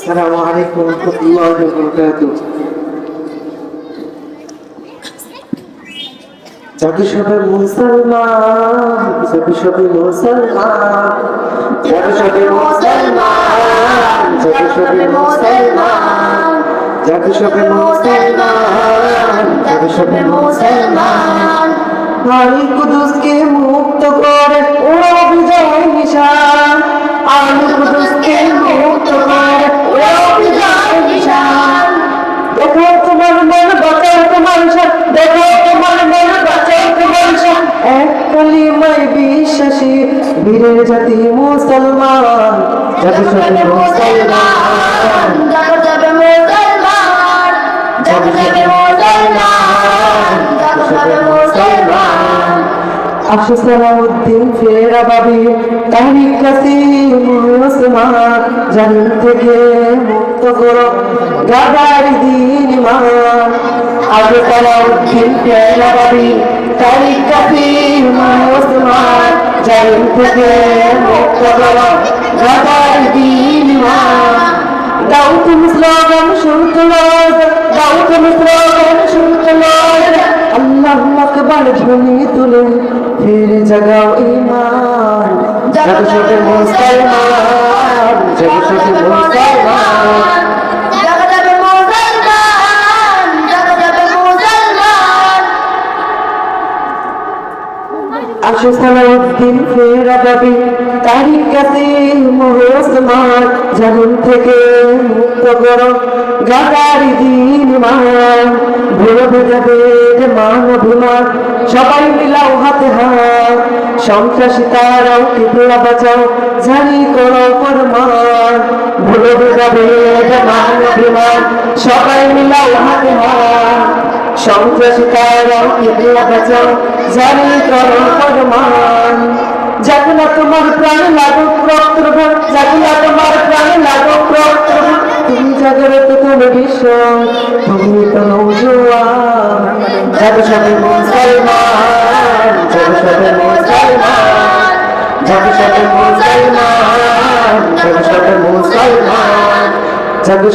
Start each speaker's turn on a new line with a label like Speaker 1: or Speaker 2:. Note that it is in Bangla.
Speaker 1: السلام عليكم ورحمة الله وبركاته যাকে সবে মুসলমান যাকে সবে মুসলমান যাকে সবে মুসলমান যাকে সবে মুসলমান যাকে সবে মুসলমান যাকে সবে মুসলমান আলী কুদুসকে কলিমায় বিশ্বাসী বীরের জাতি মুসলমান জাতি সবে মুসলমান
Speaker 2: যাবে যাবে মুসলমান যাবে যাবে মুসলমান যাবে যাবে মুসলমান।
Speaker 1: আশু সালাউদ্দিন ফেরা বাবি তারিক কাসিম ওসমান জালিম থেকে মুক্ত করো গাদার দিন ইমান। আশু সালাউদ্দিন ফেরা বাবি কাসিম জালিম থেকে মুক্ত করো। গাদার দিন ইমান দাও তুমি স্লোগান শুনতে দাও তুমি স্লোগান শুনতে আল্লাহ আকবার ধ্বনি তুলে ফিরে জাগাও ইমান জাগো মুসলমান আশু সালাউদ্দিন ফেরা পাবি তারিখ কাছে মোহসমান জালিম থেকে মুক্ত করো। গাদারি দিন মান ভুলো ভেদাভেদ মান অভিমান, সবাই মিলাও হাতে হাত। সন্ত্রাসী তারাও কিবলা বাঁচাও, জারি করো ফরমান। ভুলো ভেদাভেদ মান অভিমান, সবাই মিলাও হাতে হাত। সন্ত্রাসী তারাও কিবলা বাঁচাও জারি করো ফরমান যাগুলা তোমার প্রাণ লাগুক রক্তভর যাগুলা তোমার প্রাণ লাগুক রক্তভর তুমি জাগরত তুমি বিশ্ব তুমি তো নৌজোয়ান। যাবে সবে মুসলমান যাবে সবে মুসলমান যাবে সবে মুসলমান যাবে